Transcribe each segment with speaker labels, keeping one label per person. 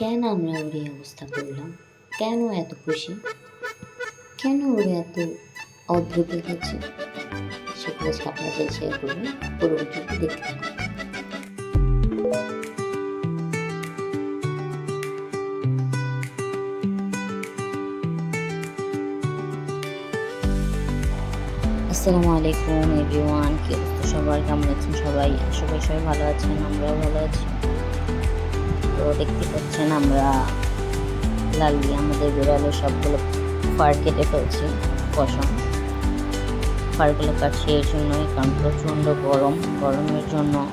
Speaker 1: কেন আমরা ওর এই অবস্থা করলাম? কেন এত খুশি? কেন ওরা এত অদ্ভুত দেখাচ্ছে? সেগুলো আপনার সাথে শেয়ার করব পুরো ভিডিওটি দেখতে আসসালামু আলাইকুম এভরিওয়ান কি অবস্থা সবার? কেমন আছেন সবাই? সবাই সবাই ভালো আছেন, আমরাও ভালো আছি। তো দেখতে পাচ্ছেন আমরা। লালি, আমাদের বিড়ালের সবগুলো ফার কেটে ফেলছি, পশম। ফারগুলো কাটছি এর জন্যই, কারণ প্রচণ্ড গরম। গরমের জন্য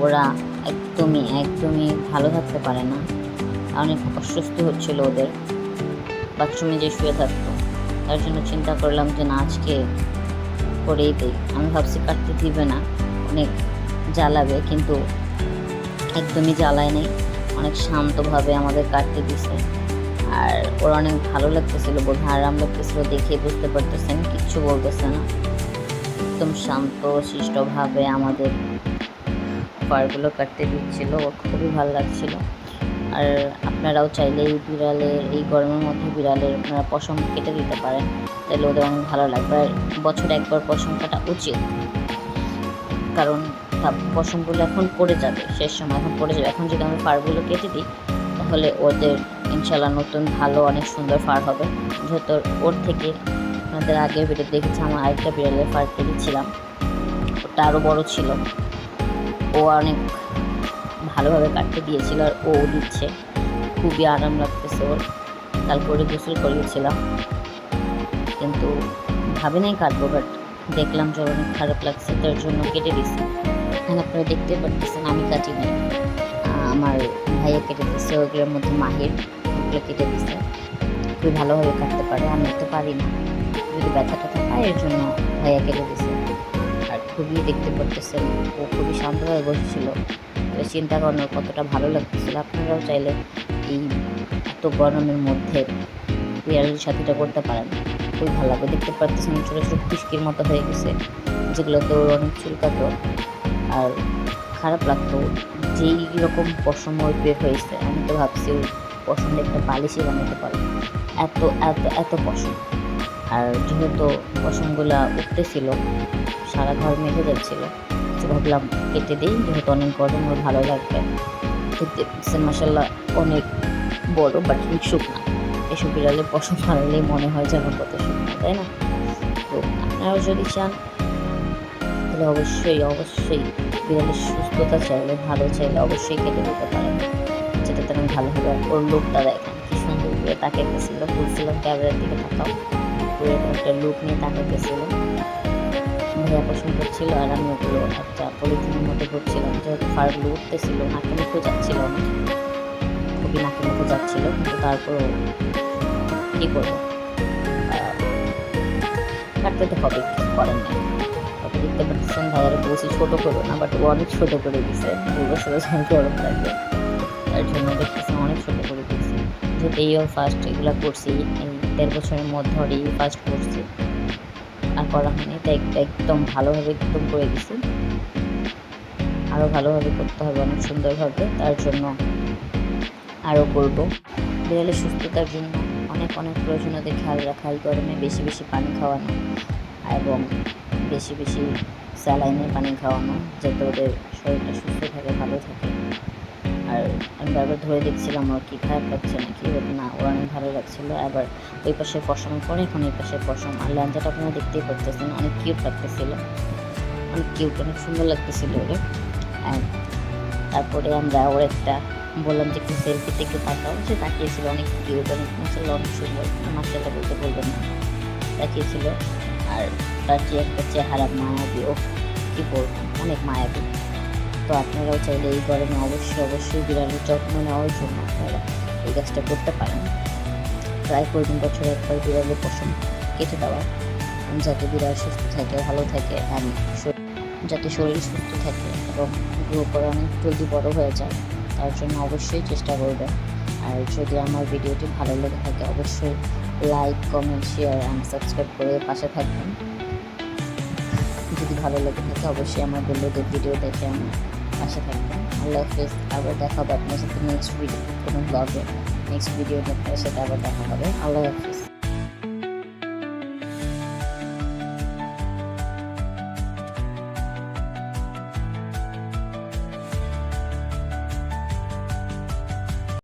Speaker 1: ওরা একদমই একদমই ভালো থাকতে পারে না। অনেক অস্বস্তি হচ্ছিল ওদের। বাথরুমে যে শুয়ে থাকতো। তার জন্য চিন্তা করলাম যে না, আজকে করেই দিই। আমি ভাবছি কাটতে দিবে না, অনেক জ্বালাবে, কিন্তু একদমই জ্বালায় নেই অনেক শান্তভাবে আমাদের কাটতে দিছে। আর ওর অনেক ভালো লাগতেছিল বোধ আরাম লাগতেছিল দেখে বুঝতে পারতেছেন, কিচ্ছু বলতেছে না। একদম শান্ত, শিষ্টভাবে আমাদের পারগুলো কাটতে দিচ্ছিল খুবই ভালো লাগছিল। আর আপনারাও চাইলে এই বিড়ালের, এই গরমের মধ্যে বিড়ালের আপনারা পশম কেটে দিতে পারেন। তাহলে ওদের অনেক ভালো লাগবে। আর বছরে একবার পশম কাটা উচিত। কারণ পশমগুলো এখন পড়ে যাবে। শেষ সময় এখন পড়ে যাবে। এখন যদি আমি ফারগুলো কেটে দিই, তাহলে ওদের ইনশাল্লাহ নতুন ভালো অনেক সুন্দর ফার হবে। যেহেতু ওর থেকে আপনাদের আগের ভিডিও দেখেছি, আমার আরেকটা বিড়ালের ফার কেটেছিলাম। ওটা আরও বড় ছিল। ও অনেক ভালোভাবে কাটতে দিয়েছিল আর ও দিচ্ছে। খুবই আরাম লাগতেছে ওর। ওরে গোসল করিয়েছিলাম। কিন্তু ভাবে নাই কাটবো বাট দেখলাম যে অনেক খারাপ লাগছে, তার জন্য কেটে দিছি। এখানে আপনারা দেখতে পারতেছেন আমি কাটি নাই। আমার ভাইয়া কেটে দিচ্ছে ওগুলোর মধ্যে মাহির, ওগুলো কেটে দিচ্ছে খুবই ভালোভাবে কাটতে পারে, আমি তো পারি না। যদি ব্যথা ট্যাথা পায় এর জন্য ভাইয়া কেটে দিছে। আর খুবই দেখতে পারতেছেন, ও খুবই শান্তভাবে বসেছিল। চিন্তা করানোর কতটা ভালো লাগতেছিল। আপনারাও চাইলে এই এত গরমের মধ্যে বিড়ালের সাথে এটা করতে পারেন। খুবই ভালো লাগবে। দেখতে পারতেছেন, ছোটো ছোটো খুশকির মতো হয়ে গেছে, যেগুলোতে ওর অনেক চুলকাতো। আর খারাপ লাগতো। যেই রকম পশম বের হয়েছে, আমি তো ভাবছি ওই পশম একটা বালিশই বানাতে পারব এত এত এত পশম। আর যেহেতু পশমগুলা উঠতেছিল, সারা ঘর মেঘে যাচ্ছিল, তো ভাবলাম কেটে দিই, যেহেতু অনেক গরম ওর ভালো লাগবে। দেখতে পাচ্ছেন অনেক বড় বাট অনেক শুকনা। এসব বিড়ালের পশম ফাড়ালেই মনে হয় যেন কত শুকনা, তাই না? তো আপনারাও যদি চান তাহলে অবশ্যই অবশ্যই বিড়ালের সুস্থতা চাইলে, ভালো চাইলে অবশ্যই কেটে দিতে পারেন। যেটা তেমন ভালো হবে। ওর লোকটা দেখেন, কি সুন্দর করে তাকে গেছিল বলছিলাম ক্যামেরার দিকে পুরো এরকম একটা লুক নিয়ে তাকাইতেছিল ভাইয়া পছন্দ করছিল আর আমি ওগুলো একটা পলিথিনের মধ্যে করছিলাম। যেহেতু ফারগুলো উঠতেছিল, নাকে মুখে যাচ্ছিল না। খুবই নাকে মুখে যাচ্ছিল, কিন্তু তারপরও কী করব? কাটতে তো হবে নেই। তবে দেখতে পাচ্ছেন ভাইয়ারে বলছি ছোটো করো না বাট অনেক ছোটো করে দিছে। দু বছর বছর গরম লাগবে। তার জন্য দেখতেছি অনেক ছোটো করে দিয়েছি যেহেতু এই ফার্স্ট এগুলো করছি, এই দেড় বছরের মধ্যে ফার্স্ট করছি। আর করা হয়নি, তাই একদম ভালোভাবে একদম করে দিছি। আরও ভালোভাবে করতে হবে, অনেক সুন্দরভাবে। তার জন্য আরও করব। বিড়ালের সুস্থতার জন্য অনেক অনেক প্রয়োজনীয়দের খেয়াল রাখা, এই গরমে বেশি বেশি পানি খাওয়ানো। এবং বেশি বেশি স্যালাইনের পানি খাওয়ানো, যাতে ওদের শরীরটা সুস্থ থাকে, ভালো থাকে। আর আমি বারবার ধরে দেখছিলাম, ওর কী খারাপ লাগছে নাকি? ওর না, ওর অনেক ভালো লাগছিল। আবার ওই পাশে পশম, পরে এখন এই পাশে পশম। আর ল্যাঞ্জাটা আপনারা দেখতেই পারতেছেন, অনেক কিউট লাগতেছিলো। অনেক কিউট অনেক সুন্দর লাগতেছিল ওরে তারপরে আমরা ওর একটা বললাম যে একটু সেলফিতে একটু তাকাও। সে তাকিয়েছিল, অনেক কিউট অনেক মাসাল্লাহ অনেক সুন্দর। মাসাল্লাহ বলতে বলবেন না। তাকিয়েছিল। আর তার যে একটা চেহারা মায়াবী ও কী বলব অনেক মায়াবী। তো আপনারাও চাইলে এই গরমে অবশ্যই অবশ্যই বিড়ালের যত্ন নেওয়ার জন্য আপনারা এই কাজটা করতে পারেন। ট্রাই করবেন বছরে একবার বিড়ালের পশম কেটে দেওয়া। যাতে বিড়াল সুস্থ থাকে, ভালো থাকে, আর যাতে শরীর সুস্থ থাকে এবং গ্রো করে অনেক জলদি বড় হয়ে যায়, তার জন্য অবশ্যই চেষ্টা করবেন। আর যদি আমার ভিডিওটি ভালো লেগে থাকে, অবশ্যই like comment share and subscribe করে পাশে থাকবেন। যদি ভালো লেগে থাকে, অবশ্যই আমার বন্ধুদের ভিডিও দেখে আমার পাশে থাকবেন। আল্লাহ হাফিজ, আবার দেখা হবে আপনার সাথে নেক্সট ভিডিও কোনো ব্লগে নেক্সট ভিডিও আপনার সাথে আবার দেখা হবে। আল্লাহ হাফিজ।